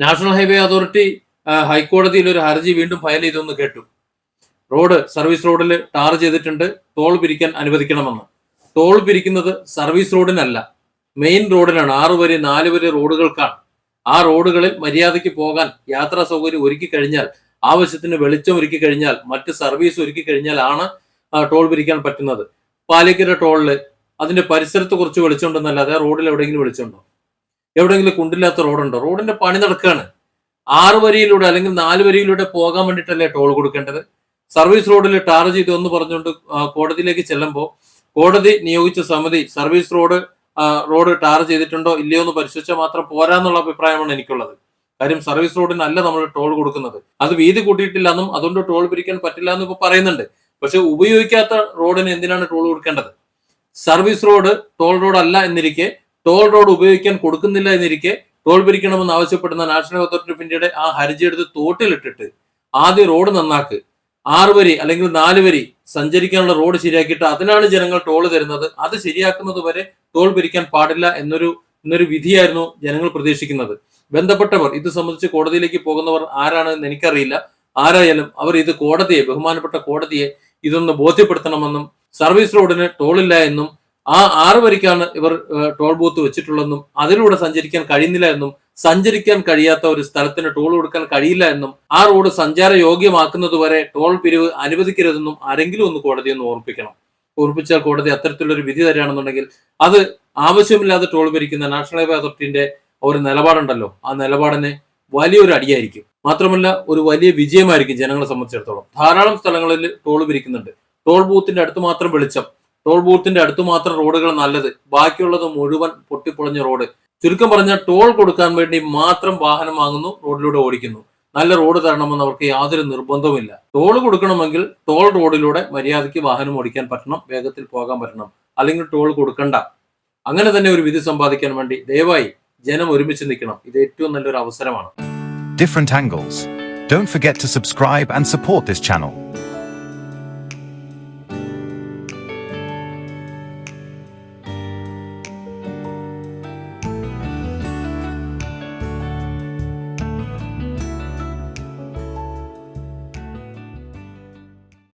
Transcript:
National highway authority ഹൈക്കോടതിയിൽ ഒരു ഹർജി വീണ്ടും ഫയൽ ചെയ്തെന്ന് കേട്ടു. റോഡ് സർവീസ് റോഡിൽ ടാർ ചെയ്തിട്ടുണ്ട്. ടോൾ പിരിക്കാൻ അനുവദിക്കണമെന്ന്. ടോൾ പിരിക്കുന്നത് സർവീസ് റോഡിനല്ല മെയിൻ റോഡിനാണ് ആറ് വരി നാല് വരി റോഡുകൾക്കാണ്. ആ റോഡുകളിൽ മര്യാദയ്ക്ക് പോകാൻ യാത്രാ സൗകര്യം ഒരുക്കി കഴിഞ്ഞാൽ ആവശ്യത്തിന് വെളിച്ചം ഒരുക്കി കഴിഞ്ഞാൽ മറ്റ് സർവീസ് ഒരുക്കി കഴിഞ്ഞാൽ ആണ് ടോൾ പിരിക്കാൻ പറ്റുന്നത്. പാലിക്കര ടോളിൽ അതിന്റെ പരിസരത്ത് കുറച്ച് വെളിച്ചമുണ്ടെന്നല്ലാതെ റോഡിൽ എവിടെയെങ്കിലും വെളിച്ചമുണ്ടോ? എവിടെയെങ്കിലും കുണ്ടില്ലാത്ത റോഡുണ്ടോ? റോഡിന്റെ പണി നടക്കുകയാണ് ആറ് വരിയിലൂടെ അല്ലെങ്കിൽ നാല് വരിയിലൂടെ പോകാൻ വേണ്ടിയിട്ടല്ലേ ടോൾ കൊടുക്കേണ്ടത്? സർവീസ് റോഡിൽ ടാർ ചെയ്തു എന്ന് പറഞ്ഞുകൊണ്ട് കോടതിയിലേക്ക് ചെല്ലുമ്പോൾ കോടതി നിയോഗിച്ച സമിതി സർവീസ് റോഡ് റോഡ് ടാർ ചെയ്തിട്ടുണ്ടോ ഇല്ലയോ എന്ന് പരിശോധിച്ചാൽ മാത്രം പോരാന്നുള്ള അഭിപ്രായമാണ് എനിക്കുള്ളത്. കാര്യം സർവീസ് റോഡിനല്ല നമ്മൾ ടോൾ കൊടുക്കുന്നത്. അത് വീതി കൂട്ടിയിട്ടില്ലെന്നും അതുകൊണ്ട് ടോൾ പിരിക്കാൻ പറ്റില്ല എന്നും പറയുന്നുണ്ട്. പക്ഷെ ഉപയോഗിക്കാത്ത റോഡിന് എന്തിനാണ് ടോൾ കൊടുക്കേണ്ടത്? സർവീസ് റോഡ് ടോൾ റോഡ് അല്ല എന്നിരിക്കെ ടോൾ റോഡ് ഉപയോഗിക്കാൻ കൊടുക്കുന്നില്ല എന്നിരിക്കെ ടോൾ പിരിക്കണമെന്ന് ആവശ്യപ്പെടുന്ന നാഷണൽ അതോറിറ്റി ഓഫ് ഇന്ത്യയുടെ ആ ഹർജി എടുത്ത് തോട്ടിലിട്ടിട്ട് ആദ്യം റോഡ് നന്നാക്ക്. ആറ് വരി അല്ലെങ്കിൽ നാല് വരി സഞ്ചരിക്കാനുള്ള റോഡ് ശരിയാക്കിയിട്ട് അതിനാണ് ജനങ്ങൾ ടോൾ തരുന്നത്. അത് ശരിയാക്കുന്നത് വരെ ടോൾ പിരിക്കാൻ പാടില്ല എന്നൊരു എന്നൊരു വിധിയായിരുന്നു ജനങ്ങൾ പ്രതീക്ഷിക്കുന്നത്. ബന്ധപ്പെട്ടവർ ഇത് സംബന്ധിച്ച് കോടതിയിലേക്ക് പോകുന്നവർ ആരാണെന്ന് എനിക്കറിയില്ല. ആരായാലും അവർ ഇത് കോടതിയെ ബഹുമാനപ്പെട്ട കോടതിയെ ഇതൊന്ന് ബോധ്യപ്പെടുത്തണമെന്നും സർവീസ് റോഡിന് ടോളില്ല എന്നും ആ ആറ് വരിക്കാണ് ഇവർ ടോൾ ബൂത്ത് വെച്ചിട്ടുള്ളതെന്നും അതിലൂടെ സഞ്ചരിക്കാൻ കഴിയുന്നില്ല എന്നും സഞ്ചരിക്കാൻ കഴിയാത്ത ഒരു സ്ഥലത്തിന് ടോൾ കൊടുക്കാൻ കഴിയില്ല എന്നും ആ റോഡ് സഞ്ചാര യോഗ്യമാക്കുന്നതുവരെ ടോൾ പിരിവ് അനുവദിക്കരുതെന്നും ആരെങ്കിലും ഒന്ന് കോടതി ഒന്ന് ഓർപ്പിക്കണം. ഓർപ്പിച്ചാൽ കോടതി അത്തരത്തിലൊരു വിധി തരികയാണെന്നുണ്ടെങ്കിൽ അത് ആവശ്യമില്ലാതെ ടോൾ പിരിക്കുന്ന നാഷണൽ ഹൈവേ അതോറിറ്റിന്റെ ഒരു നിലപാടുണ്ടല്ലോ. ആ നിലപാടിന് വലിയൊരു അടിയായിരിക്കും. മാത്രമല്ല ഒരു വലിയ വിജയമായിരിക്കും ജനങ്ങളെ സംബന്ധിച്ചിടത്തോളം. ധാരാളം സ്ഥലങ്ങളിൽ ടോൾ പിരിക്കുന്നുണ്ട്. ടോൾ ബൂത്തിന്റെ അടുത്ത് മാത്രം വെളിച്ചം. ടോൾ ബൂത്തിന്റെ അടുത്ത് മാത്രം റോഡുകൾ നല്ലത്. ബാക്കിയുള്ളത് മുഴുവൻ പൊട്ടിപ്പൊളിഞ്ഞ റോഡ്. ചുരുക്കം പറഞ്ഞാൽ ടോൾ കൊടുക്കാൻ വേണ്ടി മാത്രം വാഹനം വാങ്ങുന്നു റോഡിലൂടെ ഓടിക്കുന്നു. നല്ല റോഡ് തരണമെന്ന് അവർക്ക് യാതൊരു നിർബന്ധവുമില്ല. ടോൾ കൊടുക്കണമെങ്കിൽ ടോൾ റോഡിലൂടെ മര്യാദയ്ക്ക് വാഹനം ഓടിക്കാൻ പറ്റണം വേഗത്തിൽ പോകാൻ പറ്റണം. അല്ലെങ്കിൽ ടോൾ കൊടുക്കണ്ട. അങ്ങനെ തന്നെ ഒരു വിധി സമ്പാദിക്കാൻ വേണ്ടി ദയവായി ജനം ഒരുമിച്ച് നിൽക്കണം. ഇത് ഏറ്റവും നല്ലൊരു അവസരമാണ്. Don't forget to subscribe and support this channel.